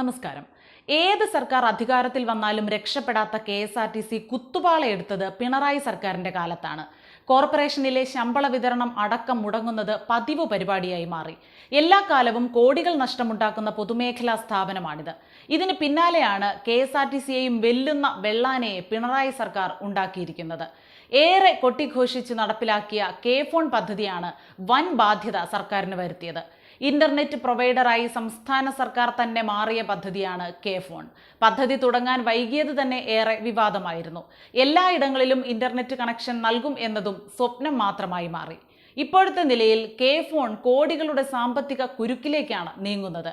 നമസ്കാരം. ഏത് സർക്കാർ അധികാരത്തിൽ വന്നാലും രക്ഷപ്പെടാത്ത K S R T C കുത്തുപാളയെടുത്തത് Pinarayi സർക്കാരിന്റെ കാലത്താണ്. കോർപ്പറേഷനിലെ ശമ്പള വിതരണം അടക്കം മുടങ്ങുന്നത് പതിവ് പരിപാടിയായി മാറി. എല്ലാ കാലവും കോടികൾ നഷ്ടമുണ്ടാക്കുന്ന പൊതുമേഖലാ സ്ഥാപനമാണിത്. ഇതിന് പിന്നാലെയാണ് കെ എസ് ആർ ടി സിയെയും വെല്ലുന്ന വെള്ളാനയെ പിണറായി സർക്കാർ ഉണ്ടാക്കിയിരിക്കുന്നത്. ഏറെ കൊട്ടിഘോഷിച്ച് നടപ്പിലാക്കിയ കെ ഫോൺ പദ്ധതിയാണ് വൻ ബാധ്യത സർക്കാരിന് വരുത്തിയത്. ഇന്റർനെറ്റ് പ്രൊവൈഡറായി സംസ്ഥാന സർക്കാർ തന്നെ മാറിയ പദ്ധതിയാണ് കെ ഫോൺ. പദ്ധതി തുടങ്ങാൻ വൈകിയത് തന്നെ ഏറെ വിവാദമായിരുന്നു. എല്ലായിടങ്ങളിലും ഇന്റർനെറ്റ് കണക്ഷൻ നൽകും എന്നതും സ്വപ്നം മാത്രമായി മാറി. ഇപ്പോഴത്തെ നിലയിൽ കെ ഫോൺ കോടികളുടെ സാമ്പത്തിക കുരുക്കിലേക്കാണ് നീങ്ങുന്നത്.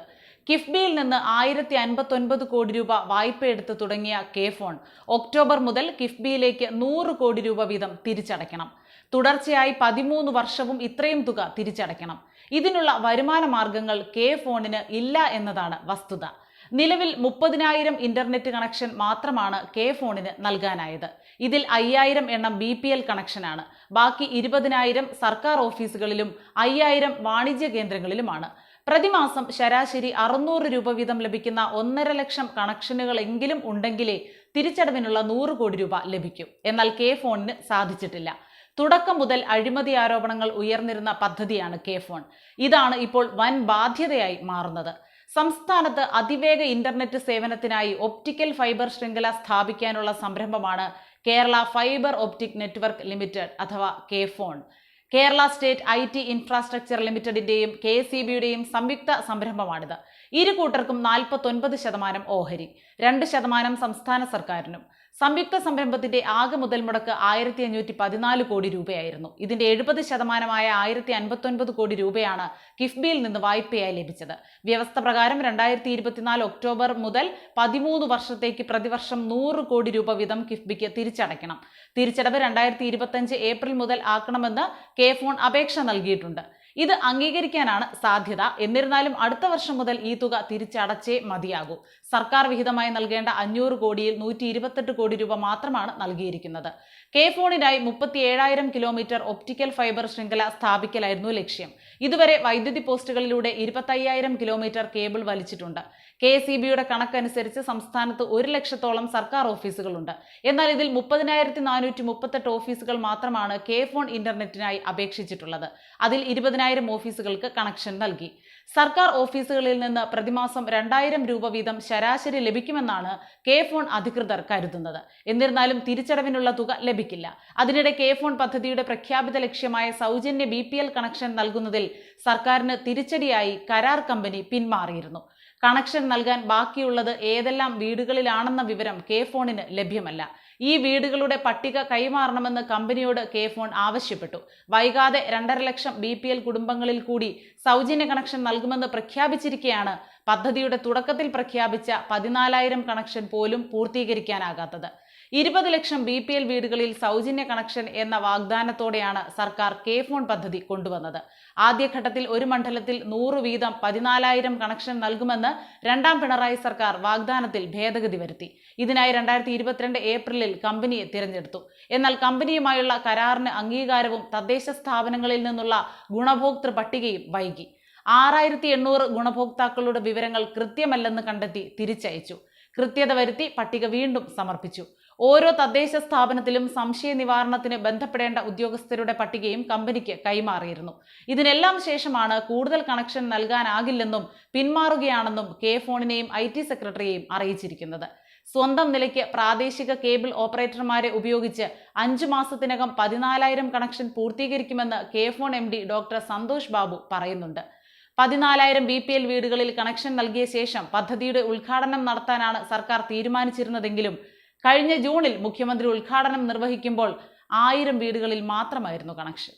കിഫ്ബിയിൽ നിന്ന് ആയിരത്തി അൻപത്തൊൻപത് കോടി രൂപ വായ്പയെടുത്ത് തുടങ്ങിയ കെ ഫോൺ ഒക്ടോബർ മുതൽ കിഫ്ബിയിലേക്ക് നൂറ് കോടി രൂപ വീതം തിരിച്ചടയ്ക്കണം. തുടർച്ചയായി പതിമൂന്ന് വർഷവും ഇത്രയും തുക തിരിച്ചടയ്ക്കണം. ഇതിനുള്ള വരുമാന മാർഗങ്ങൾ കെ ഫോണിന് ഇല്ല എന്നതാണ് വസ്തുത. നിലവിൽ മുപ്പതിനായിരം ഇന്റർനെറ്റ് കണക്ഷൻ മാത്രമാണ് കെ ഫോണിന് നൽകാനായത്. ഇതിൽ അയ്യായിരം എണ്ണം ബി പി എൽ കണക്ഷനാണ്. ബാക്കി ഇരുപതിനായിരം സർക്കാർ ഓഫീസുകളിലും അയ്യായിരം വാണിജ്യ കേന്ദ്രങ്ങളിലുമാണ്. പ്രതിമാസം ശരാശരി അറുന്നൂറ് രൂപ വീതം ലഭിക്കുന്ന ഒന്നര ലക്ഷം കണക്ഷനുകളെങ്കിലും ഉണ്ടെങ്കിലേ തിരിച്ചടവിനുള്ള നൂറ് കോടി രൂപ ലഭിക്കും. എന്നാൽ കെ ഫോണിന് സാധിച്ചിട്ടില്ല. തുടക്കം മുതൽ അഴിമതി ആരോപണങ്ങൾ ഉയർന്നിരുന്ന പദ്ധതിയാണ് കെ ഫോൺ. ഇതാണ് ഇപ്പോൾ വൻ ബാധ്യതയായി മാറുന്നത്. സംസ്ഥാനത്ത് അതിവേഗ ഇന്റർനെറ്റ് സേവനത്തിനായി ഒപ്റ്റിക്കൽ ഫൈബർ ശൃംഖല സ്ഥാപിക്കാനുള്ള സംരംഭമാണ് Kerala fibre optic network limited അഥവാ K phone. Kerala state I T infrastructure ലിമിറ്റഡിന്റെയും K C ബിയുടെയും സംയുക്ത സംരംഭമാണിത്. ഇരു കൂട്ടർക്കും നാൽപ്പത്തൊൻപത് ശതമാനം ഓഹരി രണ്ട് ശതമാനം സംസ്ഥാന സർക്കാരിനും. സംയുക്ത സംരംഭത്തിന്റെ ആകെ മുതൽ മുടക്ക് ആയിരത്തി അഞ്ഞൂറ്റി പതിനാല് കോടി രൂപയായിരുന്നു. ഇതിന്റെ എഴുപത് ശതമാനമായ ആയിരത്തി അൻപത്തൊൻപത് കോടി രൂപയാണ് കിഫ്ബിയിൽ നിന്ന് വായ്പയായി ലഭിച്ചത്. വ്യവസ്ഥ പ്രകാരം രണ്ടായിരത്തി ഇരുപത്തിനാല് ഒക്ടോബർ മുതൽ പതിമൂന്ന് വർഷത്തേക്ക് പ്രതിവർഷം നൂറ് കോടി രൂപ വീതം കിഫ്ബിക്ക് തിരിച്ചടയ്ക്കണം. തിരിച്ചടവ് രണ്ടായിരത്തി ഇരുപത്തഞ്ച് ഏപ്രിൽ മുതൽ ആക്കണമെന്ന് കെ ഫോൺ അപേക്ഷ നൽകിയിട്ടുണ്ട്. ഇത് അംഗീകരിക്കാനാണ് സാധ്യത. എന്നിരുന്നാലും അടുത്ത വർഷം മുതൽ ഈ തുക തിരിച്ചടച്ചേ മതിയാകൂ. സർക്കാർ വിഹിതമായി നൽകേണ്ട അഞ്ഞൂറ് കോടിയിൽ നൂറ്റി ഇരുപത്തെട്ട് കോടി രൂപ മാത്രമാണ് നൽകിയിരിക്കുന്നത്. കെ ഫോണിനായി മുപ്പത്തി ഏഴായിരം കിലോമീറ്റർ ഒപ്റ്റിക്കൽ ഫൈബർ ശൃംഖല സ്ഥാപിക്കലായിരുന്നു ലക്ഷ്യം. ഇതുവരെ വൈദ്യുതി പോസ്റ്റുകളിലൂടെ ഇരുപത്തയ്യായിരം കിലോമീറ്റർ കേബിൾ വലിച്ചിട്ടുണ്ട്. കെ സി ബിയുടെ കണക്കനുസരിച്ച് സംസ്ഥാനത്ത് ഒരു ലക്ഷത്തോളം സർക്കാർ ഓഫീസുകളുണ്ട്. എന്നാൽ ഇതിൽ മുപ്പതിനായിരത്തി നാനൂറ്റി മുപ്പത്തെട്ട് ഓഫീസുകൾ മാത്രമാണ് കെ ഫോൺ ഇന്റർനെറ്റിനായി അപേക്ഷിച്ചിട്ടുള്ളത്. അതിൽ ഇരുപതിനായിരം ഓഫീസുകൾക്ക് കണക്ഷൻ നൽകി. സർക്കാർ ഓഫീസുകളിൽ നിന്ന് പ്രതിമാസം രണ്ടായിരം രൂപ വീതം ശരാശരി ലഭിക്കുമെന്നാണ് കെ ഫോൺ അധികൃതർ കരുതുന്നത്. എന്നിരുന്നാലും തിരിച്ചടവിനുള്ള തുക ലഭിക്കില്ല. അതിനിടെ കെ ഫോൺ പദ്ധതിയുടെ പ്രഖ്യാപിത ലക്ഷ്യമായ സൗജന്യ ബി കണക്ഷൻ നൽകുന്നതിൽ സർക്കാരിന് തിരിച്ചടിയായി കരാർ കമ്പനി പിന്മാറിയിരുന്നു. കണക്ഷൻ നൽകാൻ ബാക്കിയുള്ളത് ഏതെല്ലാം വീടുകളിലാണെന്ന വിവരം കെ ഫോണിന് ലഭ്യമല്ല. ഈ വീടുകളുടെ പട്ടിക കൈമാറണമെന്ന് കമ്പനിയോട് കെ ഫോൺ ആവശ്യപ്പെട്ടു. വൈകാതെ രണ്ടര ലക്ഷം ബി പി എൽ കുടുംബങ്ങളിൽ കൂടി സൗജന്യ കണക്ഷൻ നൽകുമെന്ന് പ്രഖ്യാപിച്ചിരിക്കെയാണ് പദ്ധതിയുടെ തുടക്കത്തിൽ പ്രഖ്യാപിച്ച പതിനാലായിരം കണക്ഷൻ പോലും പൂർത്തീകരിക്കാനാകാത്തത്. ഇരുപത് ലക്ഷം ബി പി എൽ വീടുകളിൽ സൗജന്യ കണക്ഷൻ എന്ന വാഗ്ദാനത്തോടെയാണ് സർക്കാർ കെ ഫോൺ പദ്ധതി കൊണ്ടുവന്നത്. ആദ്യഘട്ടത്തിൽ ഒരു മണ്ഡലത്തിൽ നൂറ് വീതം പതിനാലായിരം കണക്ഷൻ നൽകുമെന്ന് രണ്ടാം പിണറായി സർക്കാർ വാഗ്ദാനത്തിൽ ഭേദഗതി വരുത്തി. ഇതിനായി രണ്ടായിരത്തി ഇരുപത്തിരണ്ട് ഏപ്രിലിൽ കമ്പനിയെ തിരഞ്ഞെടുത്തു. എന്നാൽ കമ്പനിയുമായുള്ള കരാറിന് അംഗീകാരവും തദ്ദേശ സ്ഥാപനങ്ങളിൽ നിന്നുള്ള ഗുണഭോക്തൃ പട്ടികയും വൈകി. ആറായിരത്തി എണ്ണൂറ് ഗുണഭോക്താക്കളുടെ വിവരങ്ങൾ കൃത്യമല്ലെന്ന് കണ്ടെത്തി തിരിച്ചയച്ചു. കൃത്യത വരുത്തി പട്ടിക വീണ്ടും സമർപ്പിച്ചു. ഓരോ തദ്ദേശ സ്ഥാപനത്തിലും സംശയ നിവാരണത്തിന് ബന്ധപ്പെടേണ്ട ഉദ്യോഗസ്ഥരുടെ പട്ടികയും കമ്പനിക്ക് കൈമാറിയിരുന്നു. ഇതിനെല്ലാം ശേഷമാണ് കൂടുതൽ കണക്ഷൻ നൽകാനാകില്ലെന്നും പിന്മാറുകയാണെന്നും കെ ഫോണിനെയും ഐ ടി സെക്രട്ടറിയെയും അറിയിച്ചിരിക്കുന്നത്. സ്വന്തം നിലയ്ക്ക് പ്രാദേശിക കേബിൾ ഓപ്പറേറ്റർമാരെ ഉപയോഗിച്ച് അഞ്ചു മാസത്തിനകം പതിനാലായിരം connection പൂർത്തീകരിക്കുമെന്ന് K phone M D doctor Santhosh Babu പറയുന്നുണ്ട്. പതിനാലായിരം ബി പി എൽ വീടുകളിൽ കണക്ഷൻ നൽകിയ ശേഷം പദ്ധതിയുടെ ഉദ്ഘാടനം നടത്താനാണ് സർക്കാർ തീരുമാനിച്ചിരുന്നതെങ്കിലും കഴിഞ്ഞ ജൂണിൽ മുഖ്യമന്ത്രി ഉദ്ഘാടനം നിർവഹിക്കുമ്പോൾ ആയിരം വീടുകളിൽ മാത്രമായിരുന്നു കണക്ഷൻ.